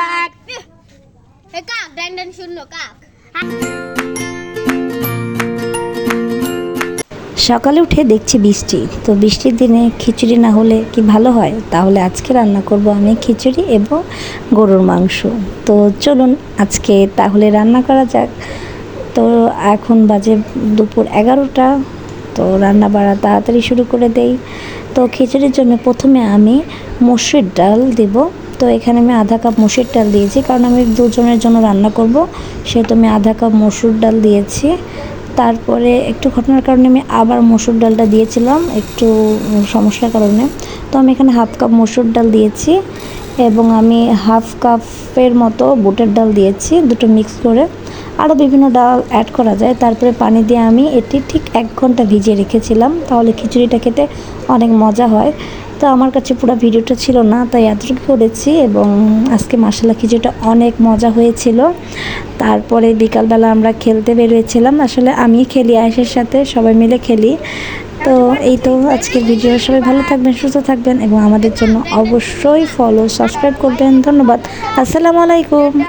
ধন্যবাদ এ কাক ডান ডান শুনলো, কাক। সকালে উঠে দেখছি বৃষ্টি। তো বৃষ্টির দিনে খিচুড়ি না হলে কি ভালো হয়? তাহলে আজকে রান্না করব আমি খিচুড়ি এবং গরুর মাংস। তো চলুন আজকে তাহলে রান্না করা যাক। তো এখন বাজে দুপুর এগারোটা। তো রান্না বাড়া তাড়াতাড়ি শুরু করে দেই। তো খিচুড়ির জন্য প্রথমে আমি মসুর ডাল দেব। তো এখানে আমি আধা কাপ মসুর ডাল দিয়েছি, কারণ আমি দুজনের জন্য রান্না করব। সেহেতু আমি আধা কাপ মসুর ডাল দিয়েছি। তারপরে একটু ঘটনার কারণে আমি আবার মসুর ডালটা দিয়েছিলাম, একটু সমস্যার কারণে। তো আমি এখানে হাফ কাপ মসুর ডাল দিয়েছি এবং আমি হাফ কাপের মতো বুটের ডাল দিয়েছি, দুটো মিক্স করে। আরও বিভিন্ন ডাল অ্যাড করা যায়, তারপরে পানি দিয়ে আমি এটি ঠিক এক ঘণ্টা ভিজিয়ে রেখেছিলাম, তাহলে খিচুড়িটা খেতে অনেক মজা হয়। তো আমার কাছে পুরো ভিডিওটা ছিল না, তাই এতটুকু করেছি এবং আজকে মশলা খিচুড়িটা অনেক মজা হয়েছিল। তারপরে বিকালবেলা আমরা খেলতে বেরিয়েছিলাম। আসলে আমি খেলি আয়েসের সাথে সবাই মিলে খেলি। তো এই তো আজকের ভিডিও। সবাই ভালো থাকবেন, সুস্থ থাকবেন এবং আমাদের জন্য অবশ্যই ফলো সাবস্ক্রাইব করবেন। ধন্যবাদ। আসসালামু আলাইকুম।